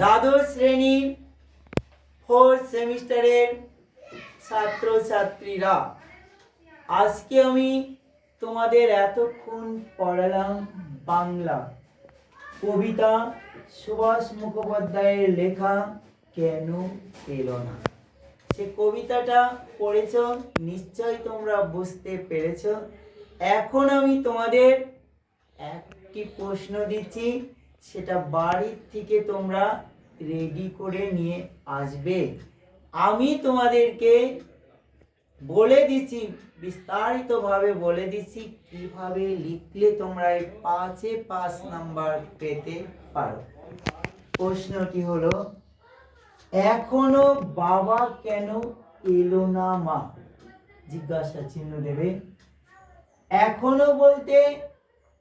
দ্বাদশ শ্রেণির ফোর্থ সেমিস্টারের ছাত্রছাত্রীরা, আজকে আমি তোমাদের এতক্ষণ পড়ালাম বাংলা। কবিতা সুভাষ মুখোপাধ্যায়ের লেখা কেন এলো না? সে কবিতাটা পড়েছ নিশ্চয় তোমরা বুঝতে পেরেছ। এখন আমি তোমাদের একটি প্রশ্ন দিচ্ছি। সেটা বাড়ির থেকে তোমরা রেডি করে নিয়ে আসবে। আমি তোমাদেরকে বলে দিচ্ছি, বিস্তারিতভাবে বলে দিচ্ছি কীভাবে লিখলে তোমরা এই পাঁচে পাঁচ নাম্বার পেতে পারো। প্রশ্নটি হলো, এখনও বাবা কেন এলো না মা? জিজ্ঞাসা চিহ্ন দেবে। এখনও বলতে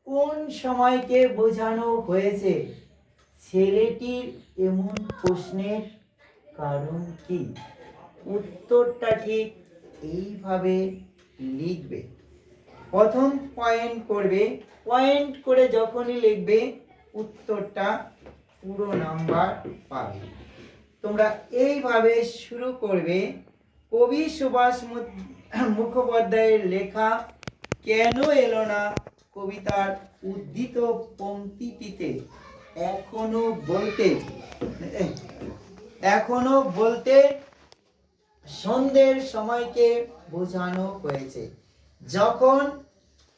কোন সময়কে বোঝানো হয়েছে? ছেলেটির এমন প্রশ্নের কারণ কি? উত্তরটা ঠিক এইভাবে লিখবে। প্রথম পয়েন্ট করবে। পয়েন্ট করে যখনই লিখবে, উত্তরটা পুরো নাম্বার পাবে। তোমরা এইভাবে শুরু করবে। কবি সুভাষ মুখোপাধ্যায়ের লেখা কেন এলো না? কবিতার উদ্ধৃত পংক্তিটিতে এখনও বলতে এখনও বলতে সন্ধ্যের সময়কে বোঝানো হয়েছে। যখন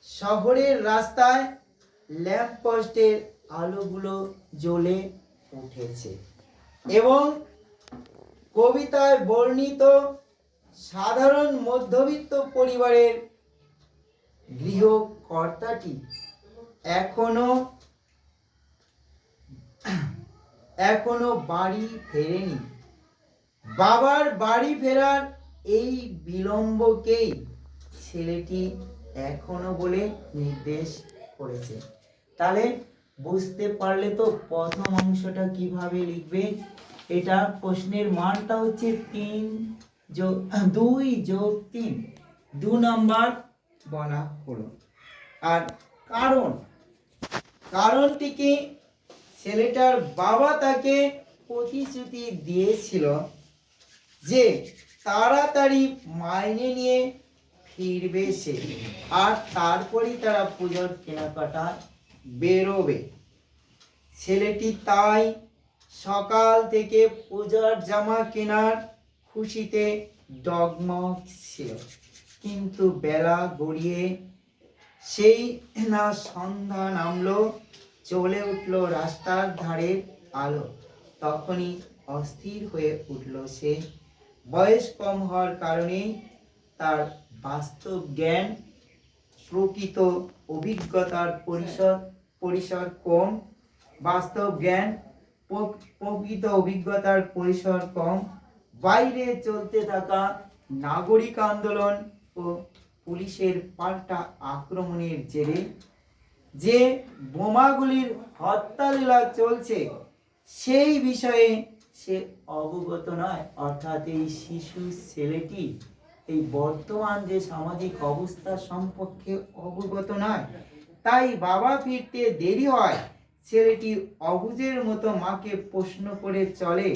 শহরের রাস্তায় ল্যাম্প পোস্টের আলোগুলো জ্বলে উঠেছে এবং কবিতায় বর্ণিত সাধারণ মধ্যবিত্ত পরিবারের গৃহকর্তাটি এখনও এখনও বাড়ি ফেরেনি। বাবার বাড়ি ফেরার এই বিলম্বকেই ছেলেটি এখনও বলে নির্দেশ করেছে। তাহলে বুঝতে পারলে তো প্রথম অংশটা কীভাবে লিখবে? এটা প্রশ্নের মানটা হচ্ছে তিন যোগ দুই যোগ তিন। দু নাম্বার বলা হলো। আর কারণ, কারণটি কি? ছেলেটার বাবা তাকে প্রতিশ্রুতি দিয়েছিল যে তাড়াতাড়ি মাইনে নিয়ে ফিরবে সে, আর তারপরেই তারা পুজোর কেনাকাটা বেরোবে। ছেলেটি তাই সকাল থেকে পূজার জামা কেনার খুশিতে ডগমগ ছিল। কিন্তু বেলা গড়িয়ে সেই না সন্ধ্যা নামলো, চলে উঠল রাস্তার ধারের আলো। তখনই অস্থির হয়ে উঠল সে। বয়স কম হওয়ার কারণে তার বাস্তব জ্ঞান, প্রকৃত অভিজ্ঞতার পরিসর পরিসর কম। বাস্তব জ্ঞান প্র- প্রকৃত অভিজ্ঞতার পরিসর কম। বাইরে চলতে থাকা নাগরিক আন্দোলন ও পুলিশের পাল্টা আক্রমণের জেরে যে বোমাগুলির হত্যালীলা চলছে, সেই বিষয়ে সে অবগত নয়। অর্থাৎ এই শিশু ছেলেটি এই বর্তমান যে সামাজিক অবস্থা সম্পর্কে অবগত নয়, তাই বাবা ফিরতে দেরি হয়। ছেলেটি অবুজের মতো মাকে প্রশ্ন করে চলে,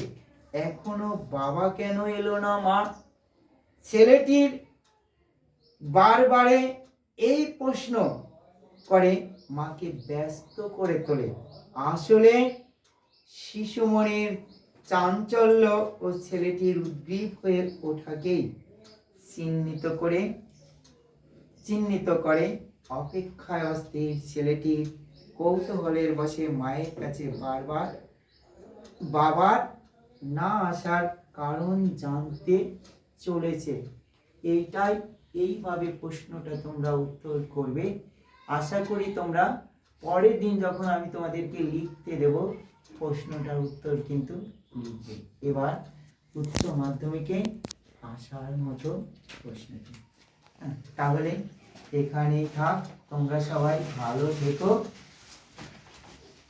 এখনও বাবা কেন এলো না মা? ছেলেটির বারবারে এই প্রশ্ন করে, মাকে ব্যস্ত করে তোলে। আসলে শিশু মনের চাঞ্চল্য ও ছেলেটির উদ্গ্রীব হয়ে ওঠাকেই চিহ্নিত করে চিহ্নিত করে অপেক্ষায় অস্থির ছেলেটির কৌতূহলের বসে মায়ের কাছে বারবার বাবার না আসার কারণ জানতে চলেছে। এইটাই এইভাবে প্রশ্নটা তোমরা উত্তর করবে। আশা করি তোমরা পরের দিন যখন আমি তোমাদেরকে লিখতে দেব প্রশ্নটার উত্তর কিন্তু লিখবে। এবার উচ্চ মাধ্যমিকে আসার মতো প্রশ্নটি। হ্যাঁ, তাহলে এখানেই থাক। তোমরা সবাই ভালো থেকো।